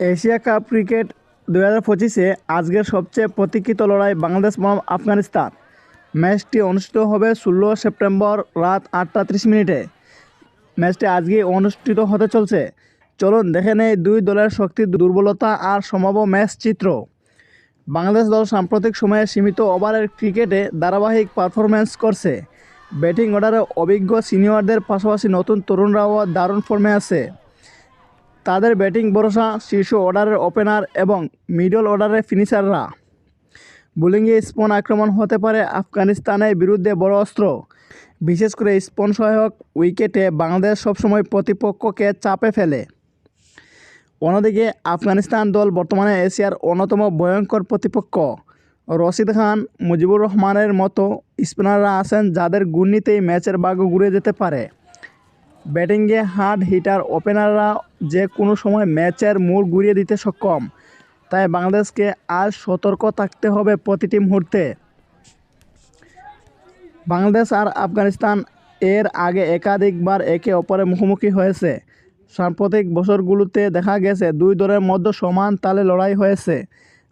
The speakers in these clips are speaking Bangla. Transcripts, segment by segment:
এশিয়া কাপ ক্রিকেট দু হাজার পঁচিশে আজকের সবচেয়ে প্রতীক্ষিত লড়াই বাংলাদেশ বনাম আফগানিস্তান। ম্যাচটি অনুষ্ঠিত হবে ষোলো সেপ্টেম্বর রাত আটটা ত্রিশ মিনিটে। ম্যাচটি আজকে অনুষ্ঠিত হতে চলছে। চলুন দেখে নেই দুই দলের শক্তি দুর্বলতা আর সম্ভাব্য ম্যাচ চিত্র। বাংলাদেশ দল সাম্প্রতিক সময়ে সীমিত ওভারের ক্রিকেটে ধারাবাহিক পারফরম্যান্স করছে। ব্যাটিং অর্ডারে অভিজ্ঞ সিনিয়রদের পাশাপাশি নতুন তরুণরাও দারুণ ফর্মে আছে। তাদের ব্যাটিং ভরসা, শীর্ষ অর্ডারের ওপেনার এবং মিডল অর্ডারের ফিনিশাররা। বোলিংয়ে স্পন আক্রমণ হতে পারে আফগানিস্তানের বিরুদ্ধে বড় অস্ত্র। বিশেষ করে স্পন সহায়ক উইকেটে বাংলাদেশ সবসময় প্রতিপক্ষকে চাপে ফেলে। অন্যদিকে আফগানিস্তান দল বর্তমানে এশিয়ার অন্যতম ভয়ঙ্কর প্রতিপক্ষ। রশিদ খান, মুজিবুর রহমানের মতো স্পিনাররা আছেন যাদের গুণিতেই ম্যাচের ভাগ্য ঘুরে যেতে পারে। ব্যাটিংয়ে হার্ড হিটার ওপেনাররা যে কোনো সময় ম্যাচের মূল ঘুরিয়ে দিতে সক্ষম। তাই বাংলাদেশকে আজ সতর্ক থাকতে হবে প্রতিটি মুহূর্তে। বাংলাদেশ আর আফগানিস্তান এর আগে একাধিকবার একে অপরের মুখোমুখি হয়েছে। সাম্প্রতিক বছরগুলোতে দেখা গেছে, দুই দলের মধ্যে সমান তালে লড়াই হয়েছে।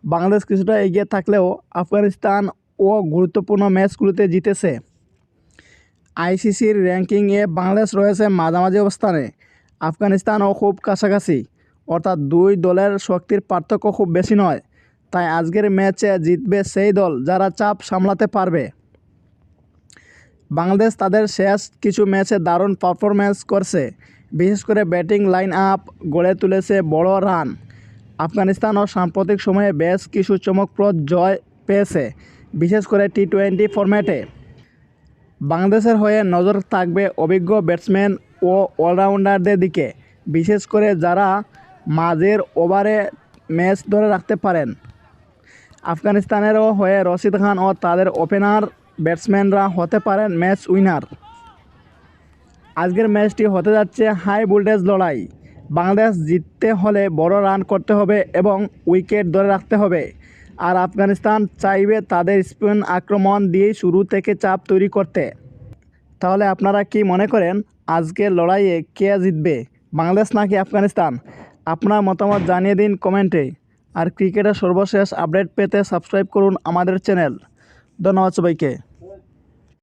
বাংলাদেশ কিছুটা এগিয়ে থাকলেও আফগানিস্তান ও গুরুত্বপূর্ণ ম্যাচগুলোতে জিতেছে। আইসিসির র্যাঙ্কিংয়ে বাংলাদেশ রয়েছে মাঝামাঝি অবস্থানে। আফগানিস্তানও খুব কাছাকাছি, অর্থাৎ দুই দলের শক্তির পার্থক্য খুব বেশি নয়। তাই আজকের ম্যাচে জিতবে সেই দল যারা চাপ সামলাতে পারবে। বাংলাদেশ তাদের শেষ কিছু ম্যাচে দারুণ পারফরম্যান্স করছে। বিশেষ করে ব্যাটিং লাইন আপ গড়ে তুলেছে বড় রান। আফগানিস্তানও সাম্প্রতিক সময়ে বেশ কিছু চমকপ্রদ জয় পেয়েছে, বিশেষ করে টি টোয়েন্টি ফরম্যাটে। বাংলাদেশের হয়ে নজর থাকবে অভিজ্ঞ ব্যাটসম্যান ও অলরাউন্ডারদের দিকে, বিশেষ করে যারা মাঝের ওভারে ম্যাচ ধরে রাখতে পারেন। আফগানিস্তানেরও হয়ে রশিদ খান ও তাদের ওপেনার ব্যাটসম্যানরা হতে পারেন ম্যাচ উইনার আজকের ম্যাচটি হতে যাচ্ছে হাই ভোল্টেজ লড়াই। বাংলাদেশ জিততে হলে বড় রান করতে হবে এবং উইকেট ধরে রাখতে হবে। আর আফগানিস্তান চাইবে তাদের স্পিন আক্রমণ দিয়ে শুরু থেকে চাপ তৈরি করতে। তাহলে আপনারা কি মনে করেন আজকের লড়াইয়ে কে জিতবে, বাংলাদেশ নাকি আফগানিস্তান? আপনার মতামত জানিয়ে দিন কমেন্টে। আর ক্রিকেটের সর্বশেষ আপডেট পেতে সাবস্ক্রাইব করুন আমাদের চ্যানেল। ধন্যবাদ সবাইকে।